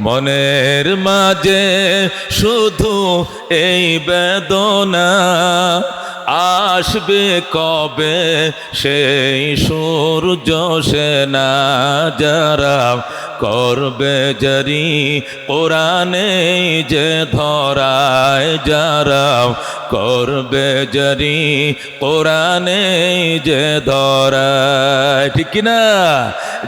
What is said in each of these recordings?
মনের মাঝে শুধু এই বেদনা আসবে কবে? সেই সূর্য সেনা যারা করবে জারি কোরআনে যে ধরায় যারা করবে জারি কোরআনে যে ধরায়। ঠিক না?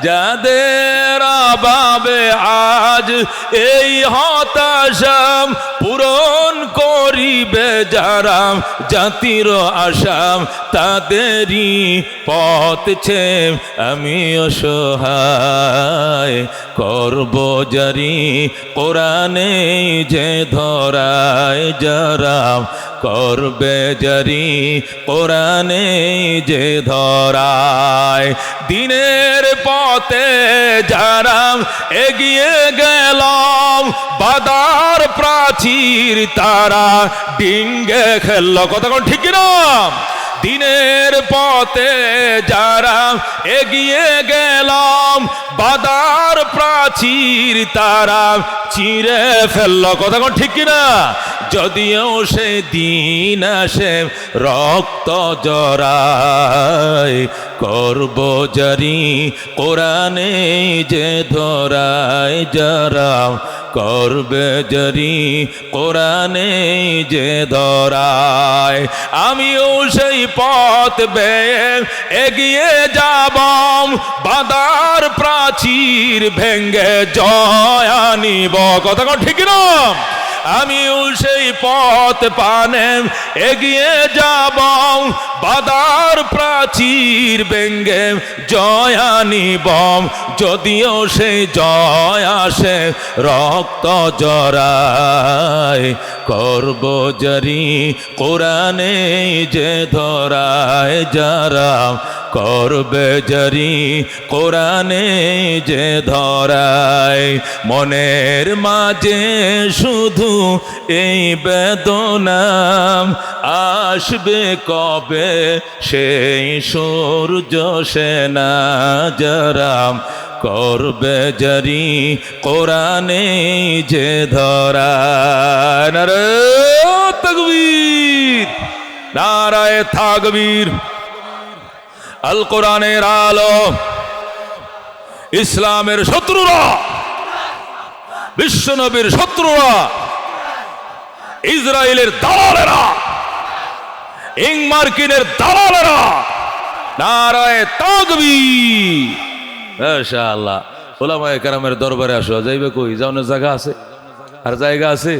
যাদের বাবে আজ এই হতাশাম পূরণ করিবে যারা, জাতির আসাম তাদেরই পথছে আমি অসহায় করব জারি। কোরআনে যে ধরায় যারা করবে জারি কোরআনে যে ধরায়। দিনের পথে যারা এগিয়ে গেলাম, বাদার প্রাচীর তারা ডিঙ্গে খেলল। কথা কোন ঠিক না দিনের পথে যারা এগিয়ে গেলাম, বাদার প্রাচীর তারা চিরে ফেলল। কথা কোন ঠিক না যদিও সে দিন আসে রক্ত জরায়, করব জারি কোরআনে যে ধরায় যারা করবে জারি কোরআনে যে ধরায়, আমিও সেই পথ বেয়ে এগিয়ে যাব বাদার প্রাচীর ভেঙ্গে জয় আনিব। কথা ঠিক না আমিও সেই পথ পানে এগিয়ে যাব। বাদার প্রাচীর ব্যঙ্গে জয় আনিব। যদিও সেই জয় আসে, রক্ত জরায় করব জারি কোরআনে যে ধরায় যারা করবে জারি কোরআনে যে ধরায় মনের মাঝে শুধু এই বেদনাম আসবে কবে? সেই সূর্য সেনা যারা করবে জারি কোরআনে যে ধরা নারে তকবীর। নারায় থাকবীর আল কোরআনের আলো। ইসলামের শত্রুরা, বিশ্বনবীর শত্রুরা, ইসরায়েলের দালালেরা, ইং মার্কিনের দালালেরা, নারায় তাগবি মাশাআল্লাহ কেরামের দরবারে আসো, যাইবে কই? যাওনের জায়গা আছে? আর জায়গা আছে?